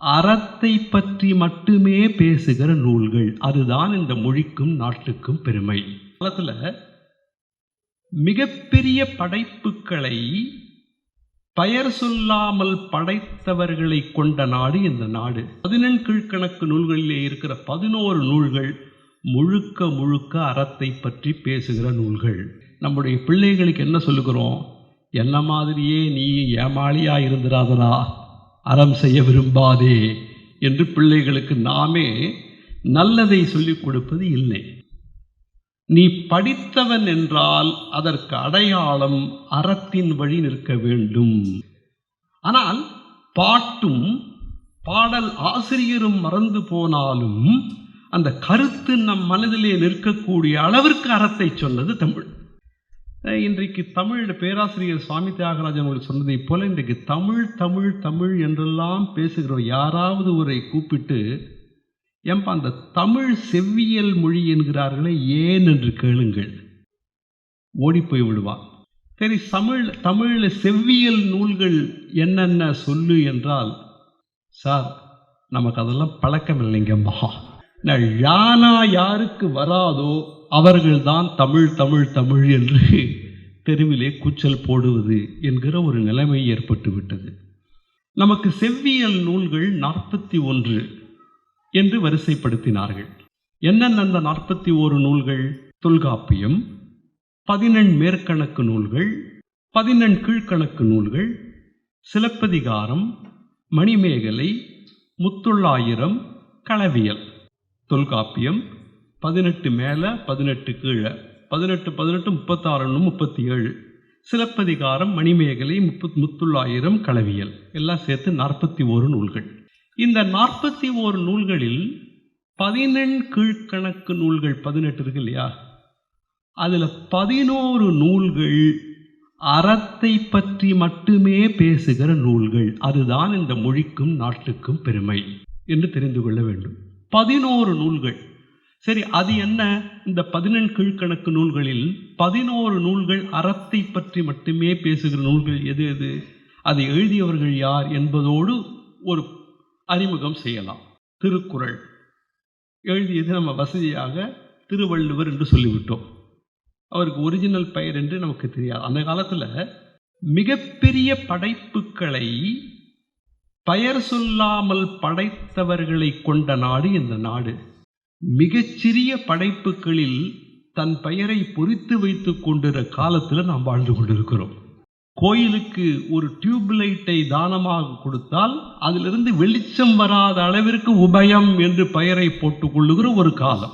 அறத்தை பற்றி மட்டுமே பேசுகிற நூல்கள். அதுதான் இந்த மொழிக்கும் நாட்டுக்கும் பெருமை. காலத்தில் மிகப்பெரிய படைப்புகளை பெயர் சொல்லாமல் படைத்தவர்களை கொண்ட நாடு இந்த நாடு. பதினெண்கீழ்கணக்கு நூல்களிலே இருக்கிற பதினோரு நூல்கள் முழுக்க முழுக்க அறத்தை பற்றி பேசுகிற நூல்கள். நம்முடைய பிள்ளைகளுக்கு என்ன சொல்லுகிறோம்? என்ன மாதிரியே நீ ஏமாளியாக இருந்திராதரா அறம் செய்ய விரும்பாதே என்று பிள்ளைகளுக்கு நாமே நல்லதை சொல்லிக் கொடுப்பது இல்லை. நீ படித்தவன் என்றால் அதற்கு அடையாளம் அறத்தின் வழி நிற்க வேண்டும். ஆனால் பாட்டும் பாடல் ஆசிரியரும் மறந்து போனாலும் அந்த கருத்து நம் மனதிலே நிற்கக்கூடிய அளவிற்கு அறத்தை சொன்னது தமிழ். இன்றைக்கு தமிழ் பேராசிரியர் சுவாமி தியாகராஜன் அவர்கள் சொன்னதைப் போல இன்றைக்கு தமிழ் தமிழ் தமிழ் என்றெல்லாம் பேசுகிறோம். யாராவது ஒரை கூப்பிட்டு ஏன்பா அந்த தமிழ் செவ்வியல் மொழி என்கிறார்களே ஏன் என்று கேளுங்கள். ஓடிப்போய் போய் விடுவான் சரி தமிழ் தமிழில் செவ்வியல் நூல்கள் என்னென்ன சொல்லு என்றால் சார் நமக்கு அதெல்லாம் பழக்கம் இல்லைங்கம்மா. நான் யானா யாருக்கு வராதோ அவர்கள்தான் தமிழ் தமிழ் தமிழ் என்று தெருவிலே கூச்சல் போடுவது என்கிற ஒரு நிலைமை ஏற்பட்டுவிட்டது. நமக்கு செவ்வியல் நூல்கள் நாற்பத்தி ஒன்று என்று வரிசைப்படுத்தினார்கள். என்னென்ன அந்த நாற்பத்தி ஓரு நூல்கள்? தொல்காப்பியம் பதினெண் மேற்கணக்கு நூல்கள் பதினெண் கீழ்கணக்கு நூல்கள் சிலப்பதிகாரம் மணிமேகலை முத்துள்ளாயிரம் களவியல் தொல்காப்பியம் பதினெட்டு மேலே பதினெட்டு கீழே. பதினெட்டு பதினெட்டு முப்பத்தாறுன்னு முப்பத்தி ஏழு சிலப்பதிகாரம் மணிமேகலை முப்பத் முத்துள்ளாயிரம் களவியல். எல்லாம் சேர்த்து நாற்பத்தி ஓரு நூல்கள். இந்த நாற்பத்தி ஓரு நூல்களில் பதினெண் கீழ்கணக்கு நூல்கள் பதினெட்டு இருக்கு இல்லையா? அதில் பதினோரு நூல்கள் அறத்தை பற்றி மட்டுமே பேசுகிற நூல்கள். அதுதான் இந்த மொழிக்கும் நாட்டுக்கும் பெருமை என்று தெரிந்து கொள்ள வேண்டும். பதினோரு நூல்கள். சரி அது என்ன? இந்த பதினெண் கீழ்கணக்கு நூல்களில் பதினோரு நூல்கள் அறத்தை பற்றி மட்டுமே பேசுகிற நூல்கள் எது எது? அதை எழுதியவர்கள் யார் என்பதோடு ஒரு அறிமுகம் செய்யலாம். திருக்குறள். எழுதியது நம்ம வசதியாக திருவள்ளுவர் என்று சொல்லிவிட்டோம். அவருக்கு ஒரிஜினல் பெயர் என்று நமக்கு தெரியாது. அந்த காலத்தில் மிகப்பெரிய படைப்புகளை பெயர் சொல்லாமல் படைத்தவர்களை கொண்ட நாடு இந்த நாடு. மிகச்சிறிய படைப்புகளில் தன் பெயரை பொறித்து வைத்துக் கொண்டிருக்கிற காலத்தில் நாம் வாழ்ந்து கொண்டிருக்கிறோம். கோயிலுக்கு ஒரு டியூப் லைட்டை தானமாக கொடுத்தால் அதிலிருந்து வெளிச்சம் வராத அளவிற்கு உபயம் என்று பெயரை போட்டுக் கொள்ளுகிற ஒரு காலம்.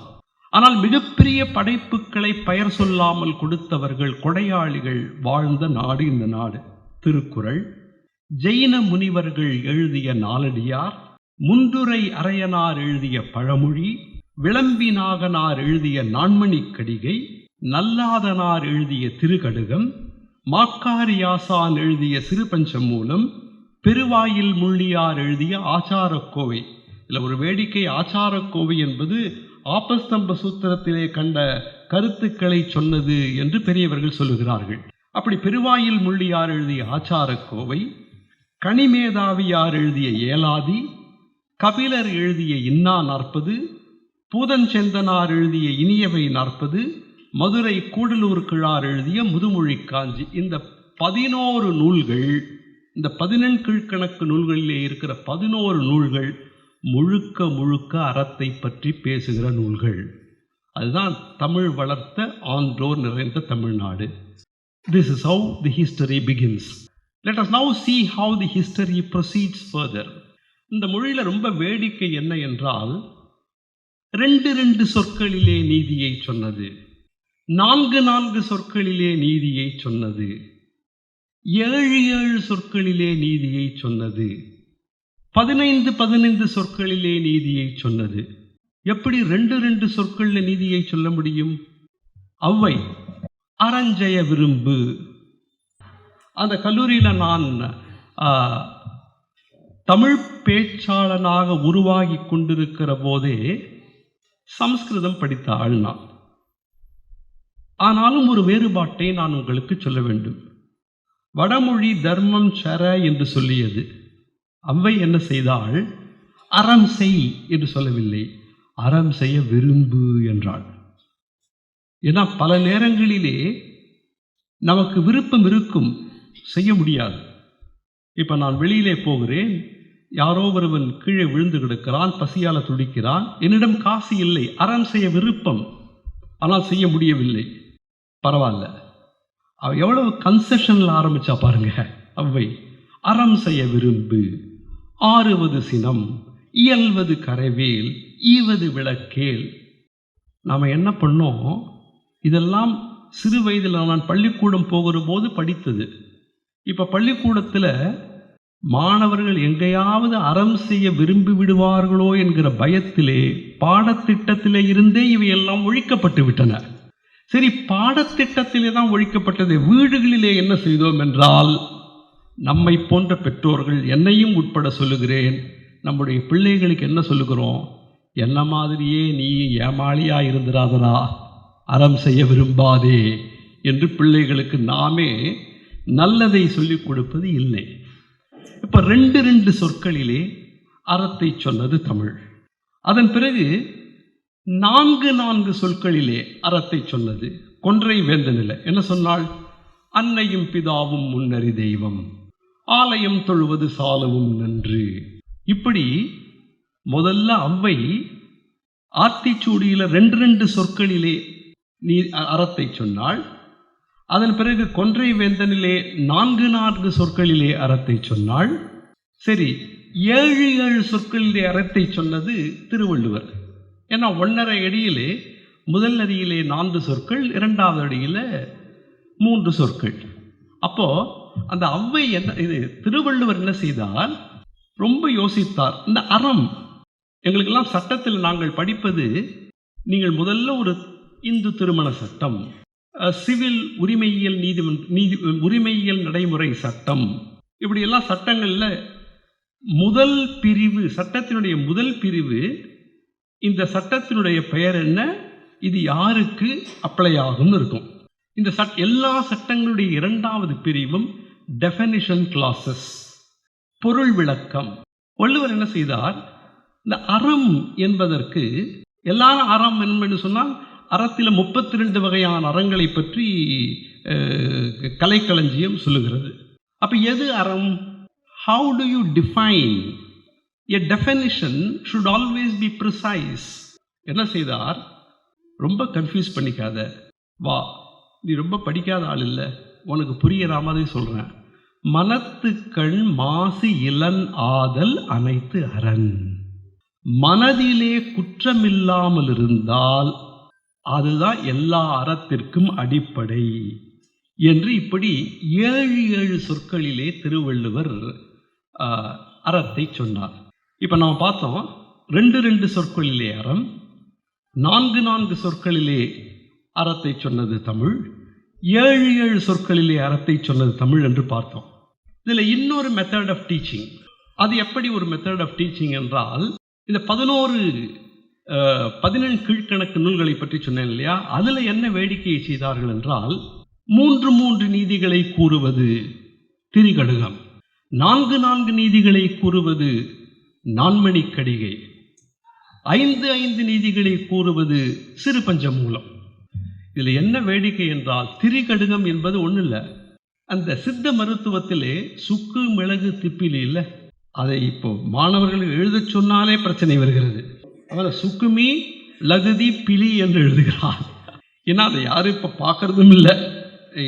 ஆனால் மிகப்பெரிய படைப்புகளை பெயர் சொல்லாமல் கொடுத்தவர்கள் கொடையாளிகள் வாழ்ந்த நாடு இந்த நாடு. திருக்குறள். ஜெயின முனிவர்கள் எழுதிய நாலடியார் முந்துரை அரையனார் எழுதிய பழமொழி விளம்பி நாகனார் எழுதிய நான்மணி கடிகை நல்லாதனார் எழுதிய திருக்கடுகம் மாக்காரியாசான் எழுதிய சிறுபஞ்சம் மூலம் பெருவாயில் முள்ளியார் எழுதிய ஆச்சாரக்கோவை. இதில் ஒரு வேடிக்கை ஆச்சாரக்கோவை என்பது ஆபஸ்தம்ப சூத்திரத்திலே கண்ட கருத்துக்களை சொன்னது என்று பெரியவர்கள் சொல்லுகிறார்கள். அப்படி பெருவாயில் முள்ளியார் எழுதிய ஆச்சாரக்கோவை கனிமேதாவியார் எழுதிய ஏலாதி கபிலர் எழுதிய இன்னா நாற்பது பூதஞ்செந்தனார் எழுதிய இனியவை நாற்பது மதுரை கூடலூர் கிழார் எழுதிய முதுமொழி காஞ்சி. இந்த பதினோரு நூல்கள் இந்த பதினெண் கீழ்கணக்கு நூல்களிலே இருக்கிற பதினோரு நூல்கள் முழுக்க முழுக்க அறத்தை பற்றி பேசுகிற நூல்கள். அதுதான் தமிழ் வளர்த்த ஆன்றோர் நிறைந்த Tamil Nadu. This is how the history begins let us now see how the history proceeds further இந்த மொழியில் ரொம்ப வேடிக்கை என்ன என்றால் ரெண்டு ரெண்டு சொற்களிலே நீதியை சொன்னது. நான்கு நான்கு சொற்களிலே நீதியை சொன்னது. ஏழு ஏழு சொற்களிலே நீதியை சொன்னது. பதினைந்து பதினைந்து சொற்களிலே நீதியை சொன்னது. எப்படி ரெண்டு ரெண்டு சொற்களில் நீதியை சொல்ல முடியும்? அவ்வை அரஞ்சய விரும்பு. அந்த கல்லூரியில் நான் தமிழ் பேச்சாளனாக உருவாகி கொண்டிருக்கிற போதே சம்ஸ்கிருதம் படித்த ஆள் நான். ஆனாலும் ஒரு வேறுபாட்டை நான் உங்களுக்கு சொல்ல வேண்டும். வடமொழி தர்மம் சர என்று சொல்லியது. அவ்வை என்ன செய்தாள்? அறம் செய் என்று சொல்லவில்லை. அறம் செய்ய விரும்பு என்றாள். ஏன்னா பல நேரங்களிலே நமக்கு விருப்பம் இருக்கும். செய்ய முடியாது. இப்போ நான் வெளியிலே போகிறேன். யாரோ ஒருவன் கீழே விழுந்து கிடக்கிறான் பசியால துடிக்கிறான். என்னிடம் காசு இல்லை அறம் செய்ய விருப்பம். ஆனால் செய்ய முடியவில்லை. பரவாயில்ல. அவ எவ்வளவு கன்செஷன்ல ஆரம்பிச்சா பாருங்க அவ்வை. அறம் செய்ய விரும்பு. ஆறுவது சினம் இயல்வது கரைவேல் ஈவது விளக்கேல். நாம் என்ன பண்ணோம்? இதெல்லாம் சிறு வயதில் நான் பள்ளிக்கூடம் போகிற போது படித்தது. இப்போ பள்ளிக்கூடத்தில் மாணவர்கள் எங்கேயாவது அறம் செய்ய விரும்பி விடுவார்களோ என்கிற பயத்திலே பாடத்திட்டத்திலே இருந்தே இவையெல்லாம் ஒழிக்கப்பட்டு விட்டன. சரி பாடத்திட்டத்திலே தான் ஒழிக்கப்பட்டது வீடுகளிலே என்ன செய்தோம் என்றால் நம்மை போன்ற பெற்றோர்கள் என்னையும் உட்பட சொல்லுகிறேன். நம்முடைய பிள்ளைகளுக்கு என்ன சொல்லுகிறோம்? என்ன மாதிரியே நீ ஏமாளியா இருந்திராதரா அறம் செய்ய விரும்பாதே என்று பிள்ளைகளுக்கு நாமே நல்லதை சொல்லிக் கொடுப்பது இல்லை. இப்போ ரெண்டு ரெண்டு சொற்களிலே அறத்தை சொன்னது தமிழ். அதன் பிறகு நான்கு நான்கு சொற்களிலே அறத்தை சொன்னது கொன்றை வேந்தனில். என்ன சொன்னாள்? அன்னையும் பிதாவும் முன்னறி தெய்வம். ஆலயம் தொழுவது சாலவும் நன்று. இப்படி முதல்ல அவ்வை ஆத்திச்சூடியில் ரெண்டு ரெண்டு சொற்களிலே நீ அறத்தை சொன்னாள் அதன் பிறகு கொன்றை வேந்தனிலே நான்கு நான்கு சொற்களிலே அறத்தை சொன்னாள். சரி ஏழு ஏழு சொற்களிலே அறத்தை சொன்னது திருவள்ளுவர். ஏன்னா ஒன்றரை அடியிலே முதல் அடியிலே நான்கு சொற்கள் இரண்டாவது அடியில் மூன்று சொற்கள். அப்போது அந்த அவ்வை என்ன இது திருவள்ளுவர் என்ன செய்தால் ரொம்ப யோசித்தார். இந்த அறம் எங்களுக்கெல்லாம் சட்டத்தில் நாங்கள் படிப்பது நீங்கள் முதல்ல ஒரு இந்து திருமண சட்டம். சிவில் உரிமையியல் நீதிமன்ற நீதி உரிமையியல் நடைமுறை சட்டம். இப்படியெல்லாம் சட்டங்களில் முதல் பிரிவு சட்டத்தினுடைய முதல் பிரிவு இந்த சட்டத்தினுடைய பெயர் என்ன? இது யாருக்கு அப்ளை ஆகும்னு இருக்கும். இந்த சட் எல்லா சட்டங்களுடைய இரண்டாவது பிரிவும் டெஃபனிஷன் கிளாஸஸ் பொருள் விளக்கம். வள்ளுவர் என்ன செய்தார்? இந்த அறம் என்பதற்கு எல்லாரும் அறம் என்பது சொன்னால் அறத்தில் முப்பத்தி ரெண்டு வகையான அறங்களை பற்றி கலைக்களஞ்சியம் சொல்லுகிறது. அப்போ எது அறம்? How do you define a definition should always be precise என்ன செய்தார்? ரொம்ப கன்ஃபியூஸ் பண்ணிக்காத. வா நீ ரொம்ப படிக்காத ஆள் இல்லை. உனக்கு புரியிற மாதிரி சொல்கிறேன் மனத்துக்கண் மாசு இளன் ஆதல் அனைத்து அரண். மனதிலே குற்றமில்லாமல் இருந்தால் அதுதான் எல்லா அறத்திற்கும் அடிப்படை என்று இப்படி ஏழு ஏழு சொற்களிலே திருவள்ளுவர் அறத்தை சொன்னார். இப்போ நாம் பார்த்தோம் ரெண்டு ரெண்டு சொற்களிலே அறம் நான்கு நான்கு சொற்களிலே அறத்தை சொன்னது தமிழ் ஏழு ஏழு சொற்களிலே அறத்தை சொன்னது தமிழ் என்று பார்த்தோம். இதில் இன்னொரு மெத்தட் ஆஃப் டீச்சிங் அது எப்படி ஒரு மெத்தட் ஆஃப் டீச்சிங் என்றால் இந்த பதினோரு பதினெண் கீழ்க்கணக்கு நூல்களை பற்றி சொன்னேன் இல்லையா? அதில் என்ன வேடிக்கையை செய்தார்கள் என்றால் மூன்று மூன்று நீதிகளை கூறுவது திரிகடுகம் நான்கு நான்கு நீதிகளை கூறுவது நான்மணி கடிகை ஐந்து ஐந்து நீதிகளை கூறுவது சிறு பஞ்சமூலம் இதில் என்ன வேடிக்கை என்றால் திரிகடுகம் என்பது ஒன்றும் இல்லை. அந்த சித்த மருத்துவத்திலே சுக்கு மிளகு திப்பிலி இல்லை. அதை இப்போ மாணவர்கள் எழுதச் சொன்னாலே பிரச்சனை வருகிறது. அதில் சுக்குமி லகுதி பிலி என்று எழுதுகிறார். ஏன்னா அதை யாரும் இப்போ பார்க்கறதும் இல்லை.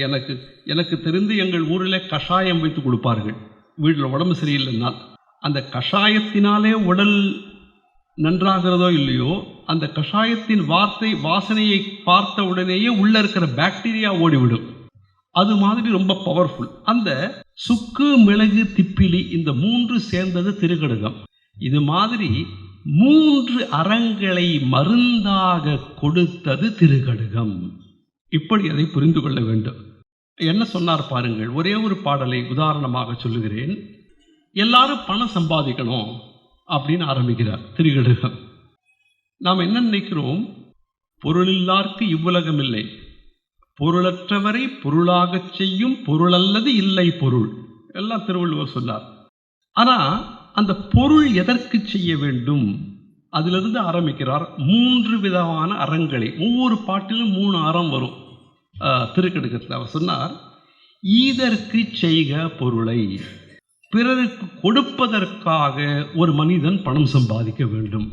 எனக்கு எனக்கு தெரிந்து எங்கள் ஊரில் கஷாயம் வைத்து கொடுப்பார்கள். வீட்டில் உடம்பு சரியில்லைன்னால். அந்த கஷாயத்தினாலே உடல் நன்றாகிறதோ இல்லையோ அந்த கஷாயத்தின் வார்த்தை வாசனையை பார்த்த உடனேயே உள்ளே இருக்கிற பாக்டீரியா ஓடிவிடும். அது மாதிரி ரொம்ப பவர்ஃபுல் அந்த சுக்கு மிளகு திப்பிலி இந்த மூன்று சேர்ந்தது திருக்கடுகம். இது மாதிரி மூன்று அறங்களை மருந்தாக கொடுத்தது திருக்கடுகம். இப்படி அதை புரிந்து கொள்ள வேண்டும். என்ன சொன்னார் பாருங்கள் ஒரே ஒரு பாடலை உதாரணமாக சொல்லுகிறேன். எல்லாரும் பணம் சம்பாதிக்கணும் அப்படின்னு ஆரம்பிக்கிறார் திருக்கடுகம். நாம் என்ன நினைக்கிறோம்? பொருளில்லார்க்கு இவ்வுலகம் இல்லை. பொருளற்றவரை பொருளாகச் செய்யும் பொருளல்லது இல்லை பொருள். எல்லாம் திருவள்ளுவர் சொன்னார். ஆனால் அந்த பொருள் எதற்கு செய்ய வேண்டும்? அதிலிருந்து ஆரம்பிக்கிறார் மூன்று விதமான அறங்களை. ஒவ்வொரு பாட்டிலும் மூணு அறம் வரும். ஆஹ், திருக்கடுக்கத்தில் அவர் சொன்னார் ஈதற்கு செய்க பொருளை. பிறருக்கு கொடுப்பதற்காக ஒரு மனிதன் பணம் சம்பாதிக்க வேண்டும்.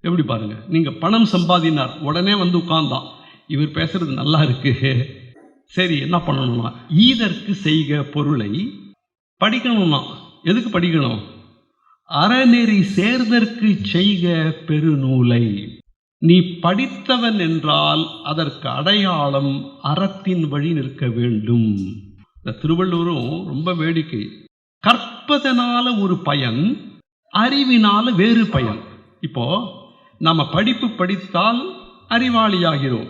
எப்படி பாருங்க நீங்க பணம் சம்பாதினார் உடனே வந்து உட்கார்ந்தான். இவர் பேசுறது நல்லா இருக்கு. சரி என்ன பண்ணணும்னா ஈதற்கு செய்க பொருளை. படிக்கணும்னா எதுக்கு படிக்கணும்? அறநெறி சேர்தற்கு செய்க பெருநூலை. நீ படித்தவன் என்றால் அதற்கு அடையாளம் அறத்தின் வழி நிற்க வேண்டும். இந்த திருவள்ளுவரும் ரொம்ப வேடிக்கை. கற்பதனால ஒரு பயன் அறிவினால வேறு பயன். இப்போ நம்ம படிப்பு படித்தால் அறிவாளியாகிறோம்.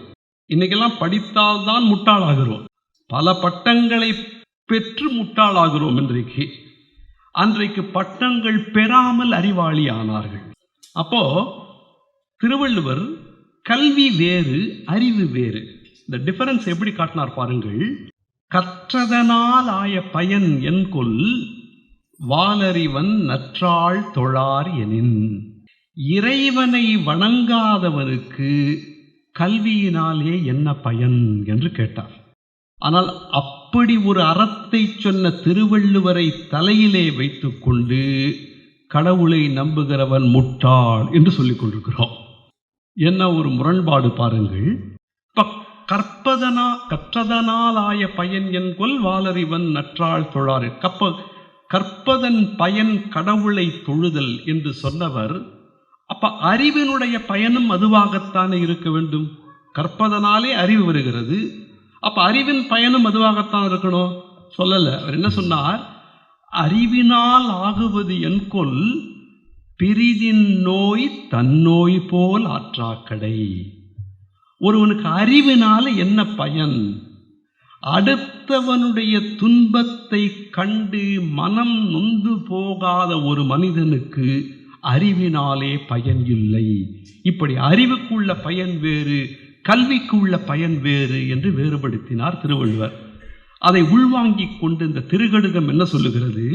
இன்னைக்கெல்லாம் படித்தால் தான் முட்டாளாகிறோம். பல பட்டங்களை பெற்று முட்டாளாகிறோம் இன்றைக்கு. அன்றைக்கு பட்டங்கள் பெறாமல் அறிவாளி ஆனார்கள் அப்போ திருவள்ளுவர் கல்வி வேறு அறிவு வேறு. இந்த டிஃபரன்ஸ் எப்படி காட்டினார் பாருங்கள். கற்றதனால் ஆய பயன் என்கொல் வாலறிவன் நற்றாள் தொழார் எனின். இறைவனை வணங்காதவனுக்கு கல்வியினாலே என்ன பயன்? என்று கேட்டார். ஆனால் அப் அப்படி ஒரு அறத்தை சொன்ன திருவள்ளுவரை தலையிலே வைத்துக்கொண்டு கடவுளை நம்புகிறவன் முட்டாள் என்று சொல்லிக் கொண்டிருக்கிறோம். என்ன ஒரு முரண்பாடு பாருங்கள். இப்ப கற்பதனா கற்றதனாலாய பயன் என்கொல் வாலறிவன் நற்றாள் தொழாறு கப்ப கற்பதன் பயன் கடவுளை தொழுதல் என்று சொன்னவர். அப்ப அறிவினுடைய பயனும் அதுவாகத்தானே இருக்க வேண்டும். கற்பதனாலே அறிவு வருகிறது. அப்ப அறிவின் பயனும் அதுவாகத்தான் இருக்கணும். சொல்லல. அவர் என்ன சொன்னார்? அறிவினால் ஆகுவது என்கொல் பிரிதின் நோய் தன்னோய் போல் ஆற்றாக்கடை. ஒருவனுக்கு அறிவினால என்ன பயன்? அடுத்தவனுடைய துன்பத்தை கண்டு மனம் நொந்து போகாத ஒரு மனிதனுக்கு அறிவினாலே பயன் இல்லை. இப்படி அறிவுக்குள்ள பயன் வேறு. கல்விக்கு உள்ள பயன் வேறு என்று வேறுபடுத்தினார் திருவள்ளுவர். அதை உள்வாங்கிக் கொண்டு இந்த திருகடுகம் என்ன சொல்லுகிறது?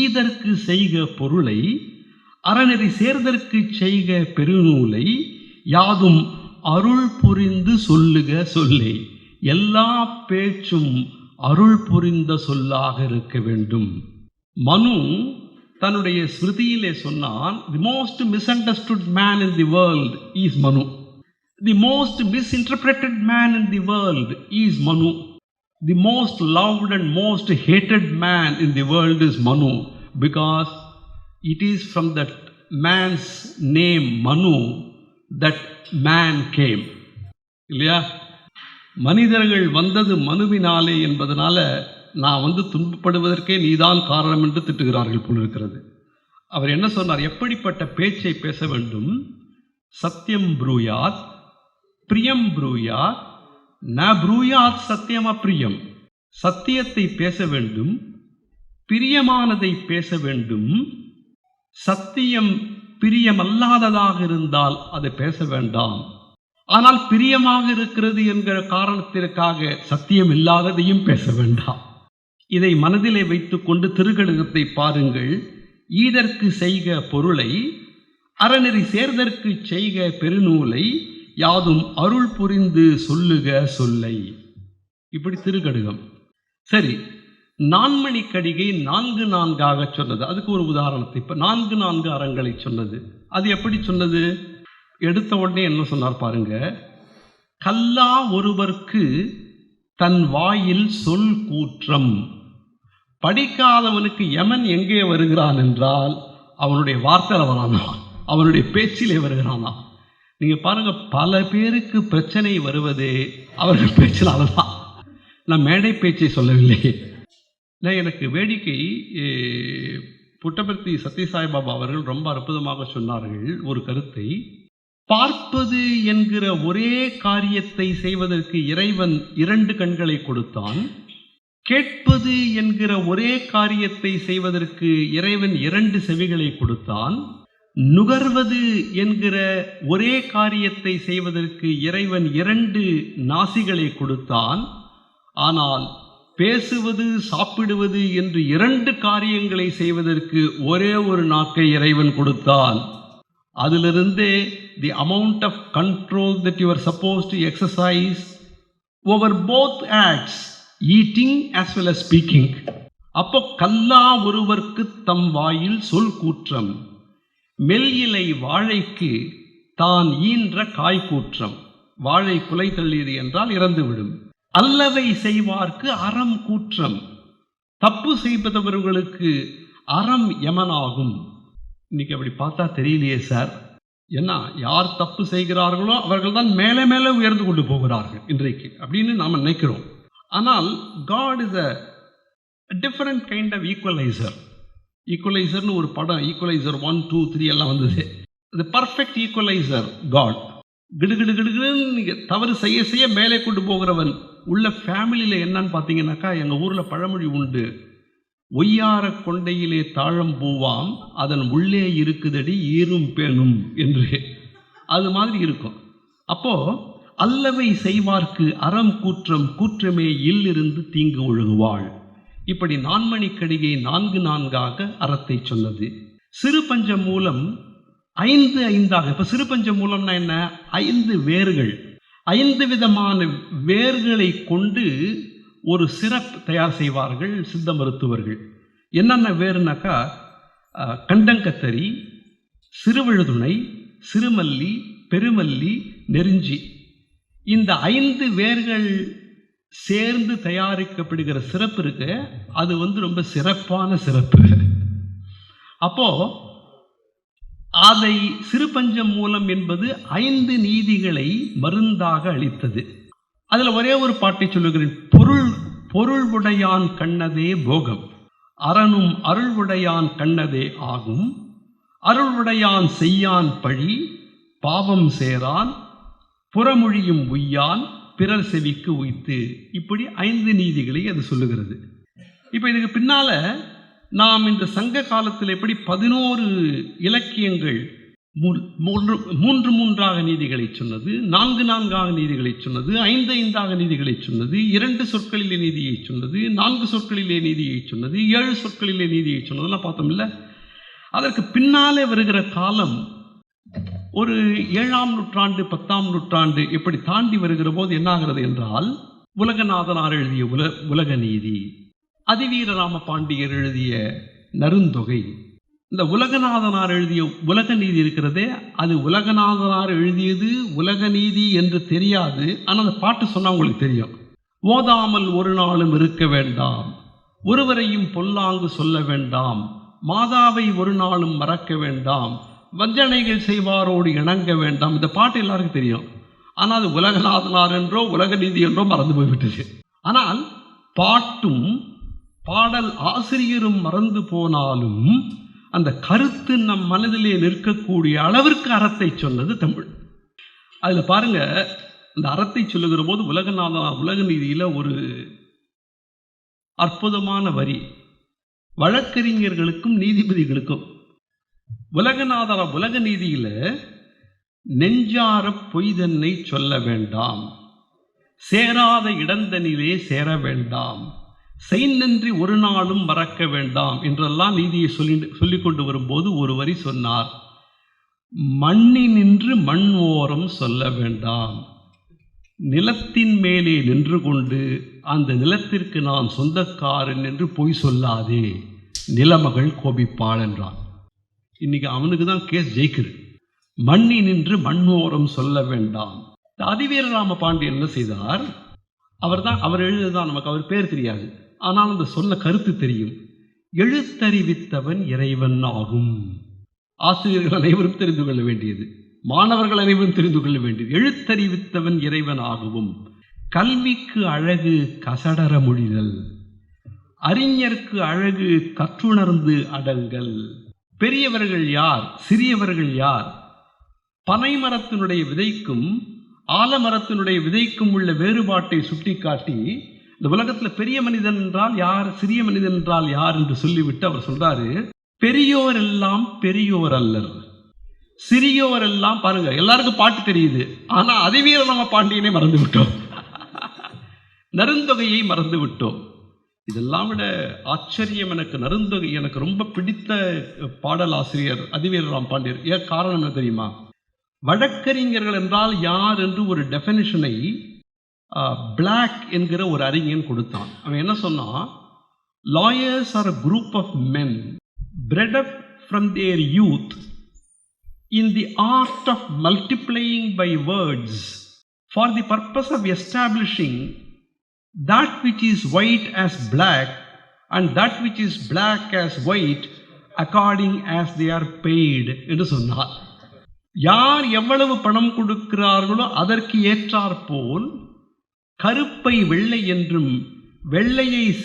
ஈதற்கு செய்க பொருளை அறநெறி சேர்தற்கு செய்க பெருநூலை யாதும் அருள் புரிந்து சொல்லுக சொல்லை. எல்லா பேச்சும் அருள் புரிந்த சொல்லாக இருக்க வேண்டும். மனு தன்னுடைய ஸ்மிருதியிலே சொன்னான் the most misunderstood man in the world is Manu the most misinterpreted man in the world is Manu the most loved and most hated man in the world is Manu because it is from that man's name Manu that man came இல்லையா? மனிதர்கள் வந்தது மனுவினாலே என்பதனால நான் வந்து துன்பப்படுவதற்கே நீதான் காரணம் என்று திட்டுகிறார்கள் போல் இருக்கிறது அவர் என்ன சொன்னார்? எப்படிப்பட்ட பேச்சை பேச வேண்டும்? சத்யம் ப்ரூயாத் பிரியம் ப்ரூயா? ந ப்ரூயாத் சத்தியம் அப்பிரியம் சத்தியத்தை பேச வேண்டும் பிரியமானதை பேச வேண்டும் சத்தியம் பிரியமல்லாததாக இருந்தால் அதை பேச வேண்டாம். ஆனால் பிரியமாக இருக்கிறது என்கிற காரணத்திற்காக சத்தியம் இல்லாததையும் பேச வேண்டாம். இதை மனதிலே வைத்துக்கொண்டு திருக்கடுகத்தை பாருங்கள். ஈதற்கு செய்க பொருளை அறநெறி சேர்தற்கு செய்க பெருநூலை யாதும் அருள் புரிந்து சொல்லுக சொல்லை. இப்படி திருக்கடுகம். சரி நான்மணி கடிகை நான்கு நான்காக சொன்னது. அதுக்கு ஒரு உதாரணத்தை. இப்போ நான்கு நான்கு அறங்களை சொன்னது. அது எப்படி சொன்னது? எடுத்த உடனே என்ன சொன்னார் பாருங்க. கல்லா ஒருவர்க்கு தன் வாயில் சொல் கூற்றம். படிக்காதவனுக்கு யமன் எங்கே வருகிறான் என்றால் அவனுடைய வார்த்தையில் வரானா அவனுடைய பேச்சிலே வருகிறானா நீங்கள் பாருங்கள் பல பேருக்கு பிரச்சனை வருவதே அவர்கள் பேச்சினால தான் நான் மேடை பேச்சை சொல்லவில்லை. நான் எனக்கு வேடிக்கை புட்டபர்த்தி சத்யசாய்பாபா அவர்கள் ரொம்ப அற்புதமாக சொன்னார்கள் ஒரு கருத்தை. பார்ப்பது என்கிற ஒரே காரியத்தை செய்வதற்கு இறைவன் இரண்டு கண்களை கொடுத்தான். கேட்பது என்கிற ஒரே காரியத்தை செய்வதற்கு இறைவன் இரண்டு செவிகளை கொடுத்தான். நுகர்வது என்கிற ஒரே காரியத்தை செய்வதற்கு இறைவன் இரண்டு நாசிகளை கொடுத்தான். ஆனால் பேசுவது சாப்பிடுவது என்று இரண்டு காரியங்களை செய்வதற்கு ஒரே ஒரு நாக்கை இறைவன் கொடுத்தான். அதிலிருந்தே the amount of control that you are supposed to exercise over both acts eating as well as speaking அப்போ கல்லா ஒருவர்க்கு தம் வாயில் சொல் கூற்றம். மெல் இலை வாழைக்கு தான் ஈன்ற காய் கூற்றம் வாழை குலை தள்ளியது என்றால் இறந்துவிடும். அல்லவை செய்வார்க்கு அறம் கூற்றம். தப்பு செய்பவர்களுக்கு அறம் யமனாகும். இன்னைக்கு அப்படி பார்த்தா தெரியலையே சார். என்ன யார் தப்பு செய்கிறார்களோ அவர்கள் தான் மேலே மேலே உயர்ந்து கொண்டு போகிறார்கள் இன்றைக்கு அப்படின்னு நாம் நினைக்கிறோம். ஆனால் God is a different kind of equaliser ஈக்குவலைசர்னு ஒரு படம் ஈக்குவலைசர் ஒன் டூ த்ரீ எல்லாம் வந்தது. இந்த பர்ஃபெக்ட் ஈக்குவலைசர் காட் கிடுகிடு கிடுகிடுன்னு நீங்கள் தவறு செய்ய செய்ய மேலே கொண்டு போகிறவன். உள்ள ஃபேமிலியில் என்னன்னு பார்த்தீங்கன்னாக்கா எங்கள் ஊரில் பழமொழி உண்டு. ஒய்யார கொண்டையிலே தாழம் பூவாம் அதன் உள்ளே இருக்குதடி ஈரும் பேணும் என்று. அது மாதிரி இருக்கும். அப்போது அல்லவை செய்வார்க்கு அறம் கூற்றம் கூற்றமே இல்லிருந்து தீங்கு ஒழுகுவாள். இப்படி நான்மணிக்கடிகை நான்கு நான்காக அறத்தை சொன்னது. சிறுபஞ்சம் மூலம் ஐந்து ஐந்தாக இப்போ சிறு பஞ்சம் மூலம்னா என்ன? ஐந்து வேர்கள். ஐந்து விதமான வேர்களை கொண்டு ஒரு சிறப்பு தயார் செய்வார்கள் சித்த மருத்துவர்கள். என்னென்ன வேறுனாக்கா கண்டங்கத்தரி சிறுவிழுதுணை சிறுமல்லி பெருமல்லி நெருஞ்சி. இந்த ஐந்து வேர்கள் சேர்ந்து தயாரிக்கப்படுகிற சிறப்பு இருக்கு. அது வந்து ரொம்ப சிறப்பான சிறப்பு. அப்போ அதை சிறுபஞ்சம் மூலம் என்பது ஐந்து நீதிகளை மருந்தாக அளித்தது. அதில் ஒரே ஒரு பாட்டை சொல்லுகிறேன். பொருள் பொருள் உடையான் கண்ணதே போகம். அரணும் அருள் உடையான் கண்ணதே ஆகும். அருள் உடையான் செய்யான் பழி பாவம் சேரான் புறமொழியும் உய்யான் பிறர் செவிக்கு உய்த்து. இப்படி ஐந்து நீதிகளை அது சொல்லுகிறது. இப்போ இதுக்கு பின்னால் நாம் இந்த சங்க காலத்தில் எப்படி பதினோரு இலக்கியங்கள் மூ- மூன்று மூன்று மூன்றாக நீதிகளை சொன்னது நான்கு நான்காக நீதிகளை சொன்னது ஐந்து ஐந்தாக நீதிகளை சொன்னது இரண்டு சொற்களிலே நீதியை சொன்னது நான்கு சொற்களிலே நீதியை சொன்னது ஏழு சொற்களிலே நீதியை சொன்னதெல்லாம் பார்த்தோம்ல. அதற்கு பின்னாலே வருகிற காலம் ஒரு ஏழாம் நூற்றாண்டு பத்தாம் நூற்றாண்டு இப்படி தாண்டி வருகிற போது என்னாகிறது என்றால் உலகநாதனார் எழுதிய உல உலக நீதி. அதிவீரராம பாண்டியர் எழுதிய நருந்தொகை. இந்த உலகநாதனார் எழுதிய உலக நீதி இருக்கிறதே அது உலகநாதனார் எழுதியது உலக நீதி என்று தெரியாது. ஆனால் அந்த பாட்டு சொன்னால் உங்களுக்கு தெரியும். ஓதாமல் ஒரு நாளும் இருக்க வேண்டாம். ஒருவரையும் பொல்லாங்கு சொல்ல வேண்டாம். மாதாவை ஒரு நாளும் மறக்க வேண்டாம். வஞ்சனைகள் செய்வாரோடு இணங்க வேண்டாம். இந்த பாட்டு எல்லாருக்கும் தெரியும். ஆனால் அது உலகநாதனார் என்றோ உலக நீதி என்றோ மறந்து போய்விட்டது. ஆனால் பாட்டும் பாடல் ஆசிரியரும் மறந்து போனாலும் அந்த கருத்து நம் மனதிலே நிற்கக்கூடிய அளவிற்கு அறத்தை சொன்னது தமிழ். அதில் பாருங்க இந்த அறத்தை சொல்லுகிற போது உலகநாதனார் உலக நீதியில் ஒரு அற்புதமான வரி. வழக்கறிஞர்களுக்கும் நீதிபதிகளுக்கும் உலகநாதர உலக நீதியில் நெஞ்சார பொய்தன்னை சொல்ல வேண்டாம். சேராத இடந்தனிலே சேர வேண்டாம். செய்நன்றி ஒரு நாளும் மறக்க வேண்டாம் என்றெல்லாம் நீதியை சொல்லி சொல்லிக் கொண்டு வரும்போது ஒரு வரி சொன்னார். மண்ணி நின்று மண் ஓரம் சொல்ல வேண்டாம். நிலத்தின் மேலே நின்று கொண்டு அந்த நிலத்திற்கு நான் சொந்தக்காரன் என்று பொய் சொல்லாதே. நிலமகள் கோபிப்பாள் என்றான். இன்னைக்கு அவனுக்கு தான் கேஸ் ஜெயிக்குது. மண்ணி நின்று மண்ணோரம் சொல்ல வேண்டாம். இந்த அதிவீரராம பாண்டியன் என்ன செய்தார்? அவர் தான் அவர் எழுதுதான் நமக்கு அவர் பேர் தெரியாது. ஆனால் அந்த சொன்ன கருத்து தெரியும். எழுத்தறிவித்தவன் இறைவன் ஆகும். ஆசிரியர்கள் அனைவரும் தெரிந்து கொள்ள வேண்டியது. மாணவர்கள் அனைவரும் தெரிந்து கொள்ள வேண்டியது. எழுத்தறிவித்தவன் இறைவன் ஆகவும். கல்விக்கு அழகு கசடர மொழிதல். அறிஞர்க்கு அழகு கற்றுணர்ந்து அடங்கல். பெரியவர்கள் யார்? சிறியவர்கள் யார்? பனை மரத்தினுடைய விதைக்கும் ஆலமரத்தினுடைய விதைக்கும் உள்ள வேறுபாட்டை சுட்டிக்காட்டி இந்த உலகத்துல பெரிய மனிதன் என்றால் யார்? சிறிய மனிதன் என்றால் யார் என்று சொல்லிவிட்டு அவர் சொல்றாரு பெரியோர் எல்லாம் பெரியோர் அல்லர். சிறியோர் எல்லாம் பாருங்க எல்லாருக்கும் பாட்டு தெரியுது ஆனா அதிவீர நம்ம பாண்டியனை மறந்து விட்டோம் நருந்தொகையை மறந்து விட்டோம் இதெல்லாம் விட ஆச்சரியம் எனக்கு நருந்த எனக்கு ரொம்ப பிடித்த பாடலாசிரியர் அதிவீரராம் பாண்டியர். ஏன் காரணம் என்ன தெரியுமா? வழக்கறிஞர்கள் என்றால் யார் என்று ஒரு டெஃபினிஷனை பிளாக் என்கிற ஒரு அறிஞன் கொடுத்தான். அவன் என்ன சொன்னான்? Lawyers are a group of men bred up from their youth in the art of multiplying by words for the purpose of establishing that which is white as black and that which is black as white according as they are paid என்று சொன்னார். யார் எவ்வளவு பணம் கொடுக்கிறார்களோ அதற்கு ஏற்றாற்போல் கருப்பை வெள்ளை என்றும் வெள்ளையை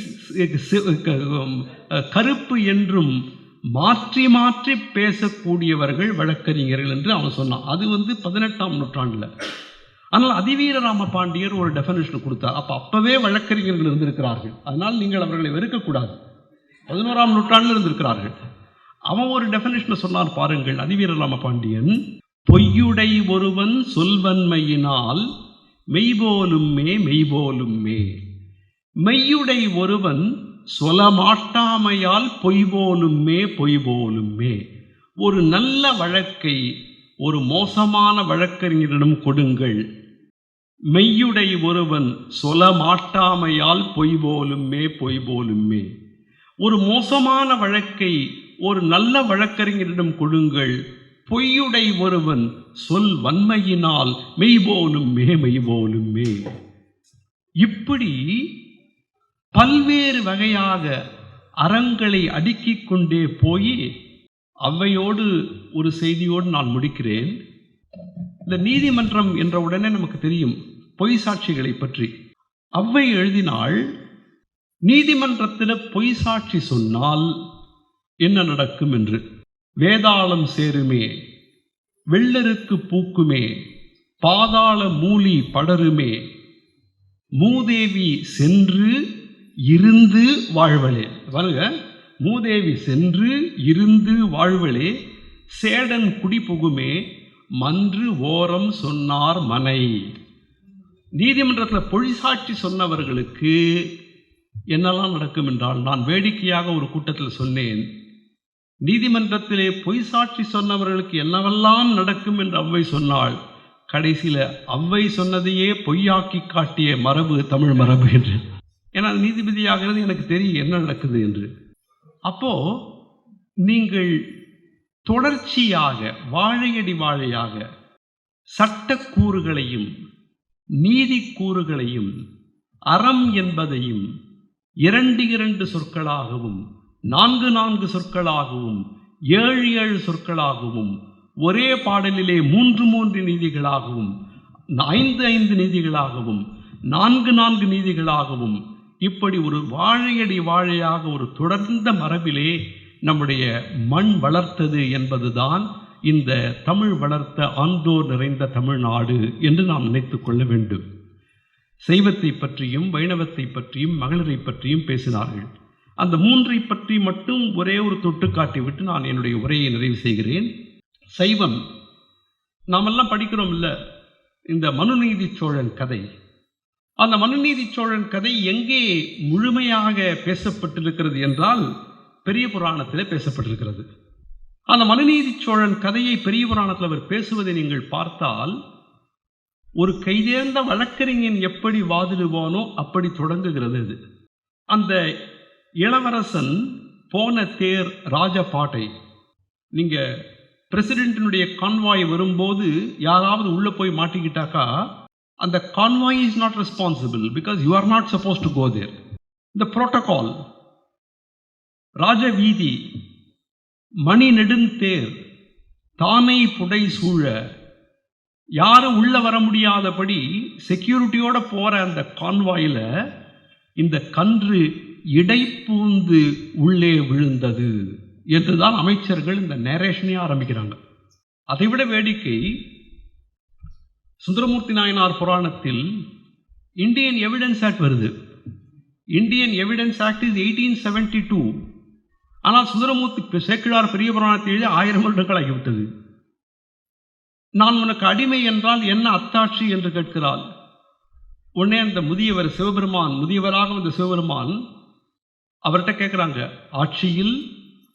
க- கருப்பு என்றும் மாற்றி மாற்றி பேசக்கூடியவர்கள் வழக்கறிஞர்கள் என்று அவன் சொன்னான். அது வந்து பதினெட்டாம் நூற்றாண்டில். ஆனால் அதிவீரராம பாண்டியர் ஒரு டெஃபனேஷன் கொடுத்தார் அப்போ அப்போவே வழக்கறிஞர்கள் இருந்திருக்கிறார்கள். அதனால் நீங்கள் அவர்களை வெறுக்கக்கூடாது. பதினோராம் நூற்றாண்டில் இருந்திருக்கிறார்கள். அவன் ஒரு டெஃபனேஷனை சொன்னார் பாருங்கள் அதிவீரராம பாண்டியன் பொய்யுடை ஒருவன் சொல்வன்மையினால் மெய்போலுமே மெய்போலுமே மெய்யுடை ஒருவன் சொலமாட்டாமையால் பொய் போலுமே பொய் போலுமே ஒரு நல்ல வழக்கை ஒரு மோசமான வழக்கறிஞரிடம் கொடுங்கள். மெய்யுடை ஒருவன் சொல மாட்டாமையால் பொய் போலுமே பொய் போலுமே ஒரு மோசமான வழக்கை ஒரு நல்ல வழக்கறிஞரிடம் கொடுங்கள். பொய்யுடை ஒருவன் சொல் வன்மையினால் மெய்போலுமே மெய்போலுமே இப்படி பல்வேறு வகையாக அறங்களை அடுக்கிக் கொண்டே போய் அவையோடு ஒரு செய்தியோடு நான் முடிக்கிறேன். இந்த நீதிமன்றம் என்ற உடனே நமக்கு தெரியும். பொய் சாட்சிகளை பற்றி. அவ்வை எழுதினால் நீதிமன்றத்தில் பொய் சாட்சி சொன்னால் என்ன நடக்கும் என்று. வேதாளம் சேருமே வெள்ளருக்கு பூக்குமே பாதாள மூலி படருமே மூதேவி சென்று இருந்து வாழ்வளே. பாருங்க மூதேவி சென்று இருந்து வாழ்வளே சேடன் குடி புகுமே மன்று ஓரம் சொன்னார் மனை. நீதிமன்றத்தில் பொழிசாட்சி சொன்னவர்களுக்கு என்னெல்லாம் நடக்கும் என்றால் நான் வேடிக்கையாக ஒரு கூட்டத்தில் சொன்னேன். நீதிமன்றத்திலே பொய் சாட்சி சொன்னவர்களுக்கு என்னவெல்லாம் நடக்கும் என்று அவ்வை சொன்னால் கடைசியில் அவ்வை சொன்னதையே பொய்யாக்கி காட்டிய மரபு தமிழ் மரபு என்று. ஏன்னா அது நீதிபதியாகிறது எனக்கு தெரியும் என்ன நடக்குது என்று. அப்போ நீங்கள் தொடர்ச்சியாக வாழையடி வாழையாக சட்டக்கூறுகளையும் நீதி கூறுகளையும் அறம் என்பதையும் இரண்டு இரண்டு சொற்களாகவும் நான்கு நான்கு சொற்களாகவும் ஏழு ஏழு சொற்களாகவும் ஒரே பாடலிலே மூன்று மூன்று நீதிகளாகவும் ஐந்து ஐந்து நீதிகளாகவும் நான்கு நான்கு நீதிகளாகவும் இப்படி ஒரு வாழையடி வாழையாக ஒரு தொடர்ந்த மரபிலே நம்முடைய மண் வளர்த்தது என்பதுதான் இந்த தமிழ் வளர்த்த ஆந்தோர் நிறைந்த தமிழ்நாடு என்று நாம் நினைத்து கொள்ள வேண்டும். சைவத்தை பற்றியும் வைணவத்தை பற்றியும் மகளிரை பற்றியும் பேசினார்கள். அந்த மூன்றை பற்றி மட்டும் ஒரே ஒரு தொட்டு காட்டி விட்டு நான் என்னுடைய உரையை நிறைவு செய்கிறேன். சைவம். நாமெல்லாம் படிக்கிறோம் இல்லை இந்த மனுநீதி சோழன் கதை. அந்த மனுநீதி சோழன் கதை எங்கே முழுமையாக பேசப்பட்டிருக்கிறது என்றால் பெரிய புராணத்தில் பேசப்பட்டிருக்கிறது. அந்த மனுநீதி சோழன் கதையை பெரிய புராணத்தில் அவர் பேசுவதை நீங்கள் பார்த்தால் ஒரு கைதேர்ந்த வழக்கறிஞன் எப்படி வாதிடுவானோ அப்படி தொடங்குகிறது இது அந்த இளவரசன் போன தேர் ராஜபாட்டை நீங்கள் பிரசிடென்டினுடைய கான்வாய் வரும்போது யாராவது உள்ளே போய் மாட்டிக்கிட்டாக்கா அந்த convoy is not responsible because you are not supposed to go there இந்த புரோட்டோகால் ராஜவீதி மணி நெடுந்தேர் தானை புடை சூழ. யாரும் உள்ளே வர முடியாதபடி செக்யூரிட்டியோட போகிற அந்த கான்வாயில இந்த கன்று இடைப்பூந்து உள்ளே விழுந்தது. என்றுதான் அமைச்சர்கள் இந்த நேரேஷனே ஆரம்பிக்கிறாங்க. அதைவிட வேடிக்கை சுந்தரமூர்த்தி நாயனார் புராணத்தில் இந்தியன் எவிடன்ஸ் ஆக்ட் வருது. Indian evidence act is eighteen seventy two ஆனால் சுந்தரமூர்த்தி சேக்கிழார் பெரிய புராணத்தை எழுதி ஆயிரம் வருடங்கள் ஆகிவிட்டது. நான் உனக்கு அடிமை என்றால் என்ன அத்தாட்சி என்று கேட்கிறாள். உடனே அந்த முதியவர் சிவபெருமான் முதியவராக வந்த சிவபெருமான் அவர்கிட்ட கேட்குறாங்க ஆட்சியில்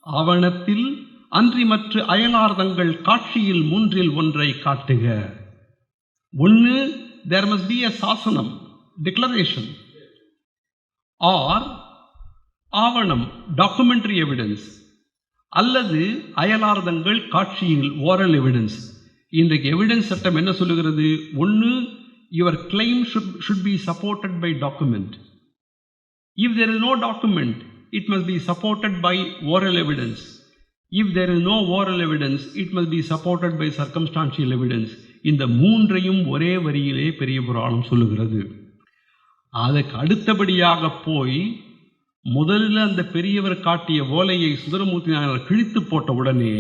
ஆவணத்தில் அன்றி மற்ற அயலார்தங்கள் காட்சியில் மூன்றில் ஒன்றை காட்டுக. ஒன்று தேர் மஸ்ட் பி அ சாசனம் டிக்ளரேஷன் ஆர் ஆவணம் டாக்குமெண்ட்ரி எவிடன்ஸ் அல்லது அயலார்த்தங்கள் காட்சியில் ஓரல் எவிடன்ஸ் இன்றைக்கு எவிடன்ஸ் சட்டம் என்ன சொல்லுகிறது ஒன்று your claim should should be supported by document if there is no document it must be supported by oral evidence if there is no oral evidence it must be supported by circumstantial evidence இந்த மூன்றையும் ஒரே வரியிலே பெரிய புராணம் சொல்லுகிறது அதற்கு அடுத்தபடியாக போய் முதல்ல அந்த பெரியவர் காட்டிய ஓலையை சுந்தரமூர்த்தி நாயனார் கிழித்து போட்ட உடனே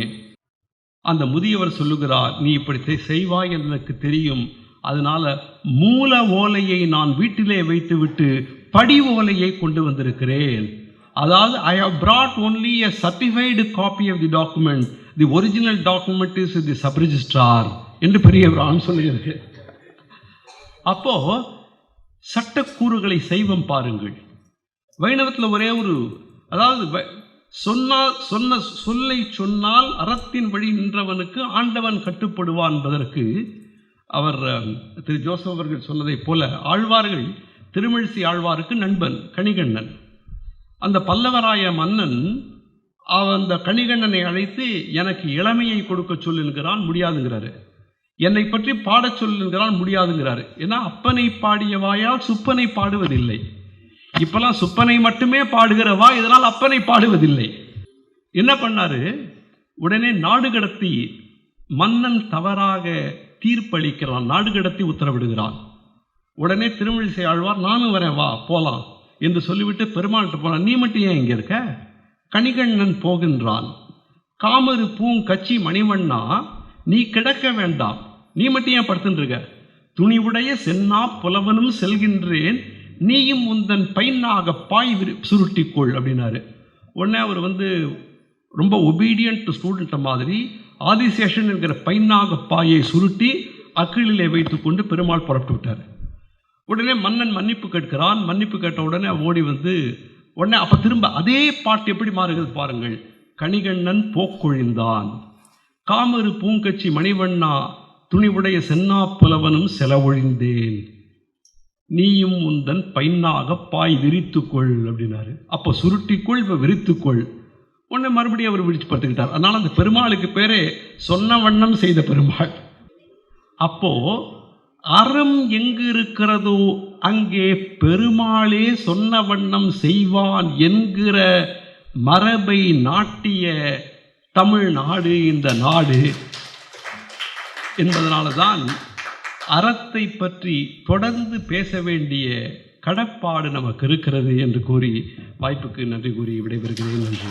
அந்த முதியவர் சொல்லுகிறார் நீ இப்படி செய்வாய் என்று எனக்கு தெரியும். அதனால மூல ஓலையை நான் வீட்டிலே வைத்துவிட்டு படி ஓலையை கொண்டு வந்திருக்கிறேன். அதாவது I have brought only a certified copy of the document the original document is the sub registrar என்று பெரியவர் சொல்லியிருக்கு அப்போ சட்டக்கூறுகளை செய்வம் பாருங்கள். வைணவத்தில் ஒரே ஒரு அதாவது வ- சொன்னால் சொன்ன சொல்லை சொன்னால் அறத்தின் வழி நின்றவனுக்கு ஆண்டவன் கட்டுப்படுவான் என்பதற்கு அவர் திரு ஜோசப் அவர்கள் சொன்னதைப் போல ஆழ்வார்கள் திருமிழிசை ஆழ்வாருக்கு நண்பன் கணிகண்ணன். அந்த பல்லவராய மன்னன் அவன் அந்த கணிகண்ணனை அழைத்து எனக்கு இளமையை கொடுக்க சொல்லுங்கிறான் முடியாதுங்கிறாரு. என்னை பற்றி பாடச் சொல்லுங்கிறான் முடியாதுங்கிறாரு. ஏன்னா அப்பனை பாடிய வாயால் சுப்பனை பாடுவதில்லை. இப்பெல்லாம் சுப்பனை மட்டுமே பாடுகிறவா? இதனால் அப்பனை பாடுவதில்லை. என்ன பண்ணாரு? உடனே நாடு கடத்தி மன்னன் தவறாக தீர்ப்பளிக்கிறான் நாடு கடத்தி உத்தரவிடுகிறான். உடனே திருமழிசை ஆழ்வார் நானும் வரேன் வா போலாம் என்று சொல்லிவிட்டு பெருமாள்கிட்ட போனான் நீ மட்டும் ஏன் இங்கே இருக்க? கணிகண்ணன் போகின்றான். காமரு பூங்கச்சி மணிவண்ணா நீ கிடக்க வேண்டாம். நீ மட்டும் ஏன் படுத்துட்டு இருக்க? துணிவுடைய சென்னா புலவனும் செல்கின்றேன். நீயும் உந்தன் பைனாக பாய் சுருட்டிக்கொள் அப்படின்னாரு. உடனே அவர் வந்து ரொம்ப ஒபீடியன்ட் ஸ்டூடெண்ட்டை மாதிரி ஆதிசேஷன் என்கிற பைனாக பாயை சுருட்டி அக்கிளிலே வைத்துக்கொண்டு பெருமாள் புறப்பட்டு விட்டார். உடனே மன்னன் மன்னிப்பு கேட்கிறான். மன்னிப்பு கேட்ட உடனே ஓடி வந்து உடனே அப்போ திரும்ப அதே பாட்டு எப்படி மாறுகிறது பாருங்கள். கணிகண்ணன் போக்கொழிந்தான். காமரு பூங்கச்சி மணிவண்ணா துணிவுடைய சென்னா புலவனும் செலவொழிந்தேன். நீயும் உந்தன் பைன்னாக பாய் விரித்துக்கொள் அப்படின்னாரு. அப்போ சுருட்டிக்கொள் இப்போ விரித்துக்கொள் உடனே மறுபடியும் அவர் விழிச்சு பார்த்துக்கிட்டார் அதனால் அந்த பெருமாளுக்கு பேரே சொன்ன வண்ணம் செய்த பெருமாள். அப்போ அறம் எங்கு இருக்கிறதோ அங்கே பெருமாளே சொன்ன வண்ணம் செய்வான் என்கிற மரபை நாட்டிய தமிழ்நாடு இந்த நாடு. என்பதனால தான் அறத்தை பற்றி தொடர்ந்து பேச வேண்டிய கடப்பாடு நமக்கு இருக்கிறது என்று கூறி வாய்ப்புக்கு நன்றி கூறி விடைபெறுகிறேன். நன்றி.